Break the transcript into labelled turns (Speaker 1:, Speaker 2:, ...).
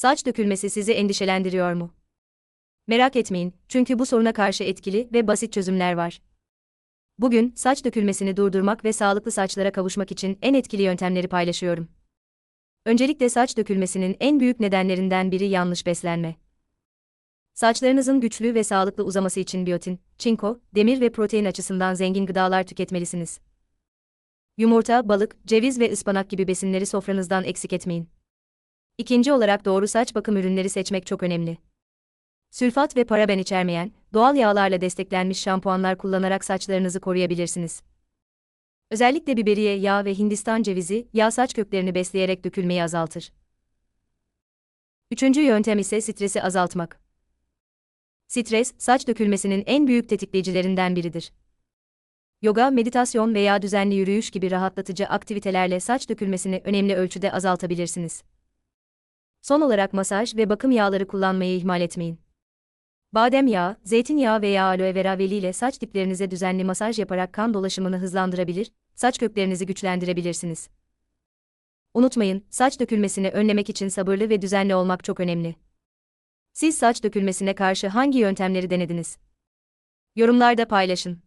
Speaker 1: Saç dökülmesi sizi endişelendiriyor mu? Merak etmeyin, çünkü bu soruna karşı etkili ve basit çözümler var. Bugün, saç dökülmesini durdurmak ve sağlıklı saçlara kavuşmak için en etkili yöntemleri paylaşıyorum. Öncelikle saç dökülmesinin en büyük nedenlerinden biri yanlış beslenme. Saçlarınızın güçlü ve sağlıklı uzaması için biyotin, çinko, demir ve protein açısından zengin gıdalar tüketmelisiniz. Yumurta, balık, ceviz ve ıspanak gibi besinleri sofranızdan eksik etmeyin. İkinci olarak doğru saç bakım ürünleri seçmek çok önemli. Sülfat ve paraben içermeyen, doğal yağlarla desteklenmiş şampuanlar kullanarak saçlarınızı koruyabilirsiniz. Özellikle biberiye yağı ve Hindistan cevizi, yağ saç köklerini besleyerek dökülmeyi azaltır. Üçüncü yöntem ise stresi azaltmak. Stres, saç dökülmesinin en büyük tetikleyicilerinden biridir. Yoga, meditasyon veya düzenli yürüyüş gibi rahatlatıcı aktivitelerle saç dökülmesini önemli ölçüde azaltabilirsiniz. Son olarak masaj ve bakım yağları kullanmayı ihmal etmeyin. Badem yağı, zeytinyağı veya aloe vera veli ile saç diplerinize düzenli masaj yaparak kan dolaşımını hızlandırabilir, saç köklerinizi güçlendirebilirsiniz. Unutmayın, saç dökülmesini önlemek için sabırlı ve düzenli olmak çok önemli. Siz saç dökülmesine karşı hangi yöntemleri denediniz? Yorumlarda paylaşın.